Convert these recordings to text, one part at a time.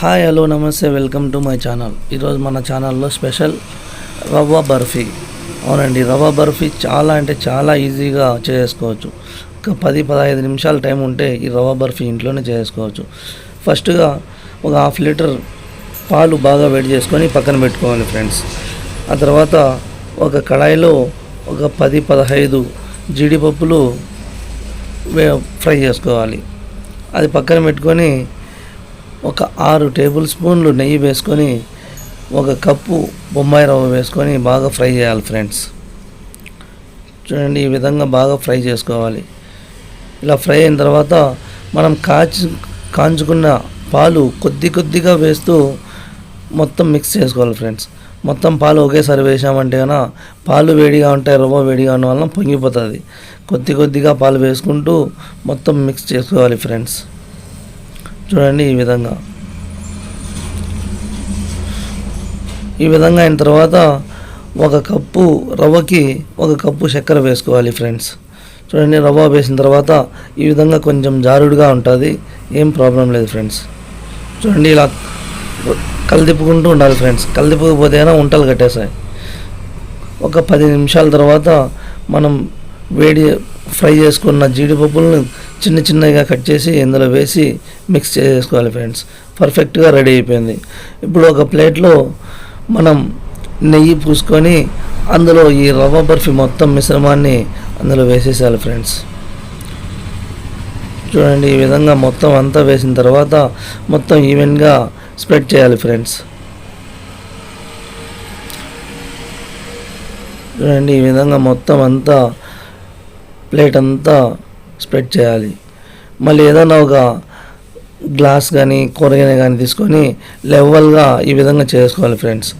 Hi hello నమస్తే welcome to my channel. ఈరోజు మన ఛానల్లో స్పెషల్ రవ్వ బర్ఫీ. అవునండి రవ్వ బర్ఫీ చాలా అంటే చాలా ఈజీగా చేసుకోవచ్చు. ఒక పది పదహైదు నిమిషాల టైం ఉంటే ఈ రవ్వ బర్ఫీ ఇంట్లోనే చేసుకోవచ్చు. ఫస్ట్గా ఒక హాఫ్ లీటర్ పాలు బాగా వేడి చేసుకొని పక్కన పెట్టుకోవాలి ఫ్రెండ్స్. ఆ తర్వాత ఒక కడాయిలో ఒక పది పదహైదు జీడిపప్పులు వే- ఫ్రై చేసుకోవాలి. అది పక్కన పెట్టుకొని ఒక ఆరు టేబుల్ స్పూన్లు నెయ్యి వేసుకొని ఒక కప్పు బొమ్మాయి రవ్వ వేసుకొని బాగా ఫ్రై చేయాలి ఫ్రెండ్స్. చూడండి ఈ విధంగా బాగా ఫ్రై చేసుకోవాలి. ఇలా ఫ్రై అయిన తర్వాత మనం కాచి కాంచుకున్న పాలు కొద్ది కొద్దిగా వేస్తూ మొత్తం మిక్స్ చేసుకోవాలి ఫ్రెండ్స్. మొత్తం పాలు ఒకేసారి వేసామంటే కనుక పాలు వేడిగా ఉంటాయి రవ్వ వేడిగా ఉండడం వలన పొంగిపోతుంది. కొద్ది కొద్దిగా పాలు వేసుకుంటూ మొత్తం మిక్స్ చేసుకోవాలి ఫ్రెండ్స్. చూడండి ఈ విధంగా. ఈ విధంగా అయిన తర్వాత ఒక కప్పు రవ్వకి ఒక కప్పు చక్కెర వేసుకోవాలి ఫ్రెండ్స్. చూడండి రవ్వ వేసిన తర్వాత ఈ విధంగా కొంచెం జారుడుగా ఉంటుంది. ఏం ప్రాబ్లం లేదు ఫ్రెండ్స్. చూడండి ఇలా కలిదిప్పుకుంటూ ఉండాలి ఫ్రెండ్స్. కలిదిప్పకపోతే అయినా ఉంటలు కట్టేసాయి ఒక పది నిమిషాల తర్వాత మనం వేడి ఫ్రై చేసుకున్న జీడిపప్పులను చిన్న చిన్నగా కట్ చేసి ఇందులో వేసి మిక్స్ చేసుకోవాలి ఫ్రెండ్స్ పర్ఫెక్ట్గా రెడీ అయిపోయింది. ఇప్పుడు ఒక ప్లేట్లో మనం నెయ్యి పూసుకొని అందులో ఈ రవ్వ బర్ఫీ మొత్తం మిశ్రమాన్ని అందులో వేసేసేయాలి ఫ్రెండ్స్ చూడండి ఈ విధంగా మొత్తం అంతా వేసిన తర్వాత మొత్తం ఈవెన్గా స్ప్రెడ్ చేయాలి ఫ్రెండ్స్ చూడండి ఈ విధంగా మొత్తం అంతా ప్లేట్ అంతా స్ప్రెడ్ చేయాలి. మళ్ళీ ఏదైనా ఒక గ్లాస్ కానీ కూరగాయ కానీ తీసుకొని లెవెల్గా ఈ విధంగా చేసుకోవాలి ఫ్రెండ్స్.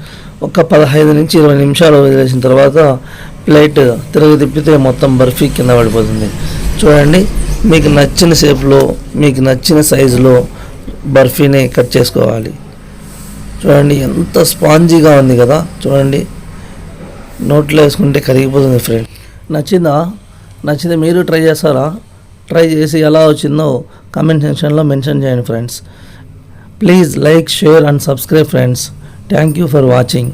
ఒక పదహైదు నుంచి ఇరవై నిమిషాలు వదిలేసిన తర్వాత ప్లేట్ తిరిగి తిప్పితే మొత్తం బర్ఫీ కింద పడిపోతుంది. చూడండి మీకు నచ్చిన షేప్లో మీకు నచ్చిన సైజులో బర్ఫీని కట్ చేసుకోవాలి. చూడండి ఎంత స్పాంజీగా ఉంది కదా చూడండి. నోట్లో వేసుకుంటే కరిగిపోతుంది ఫ్రెండ్ నచ్చిందా? నచ్చితే మీరు ట్రై చేస్తారా? ట్రై చేసి ఎలా వచ్చిందో కమెంట్ సెక్షన్లో మెన్షన్ చేయండి friends please like share and subscribe friends thank you for watching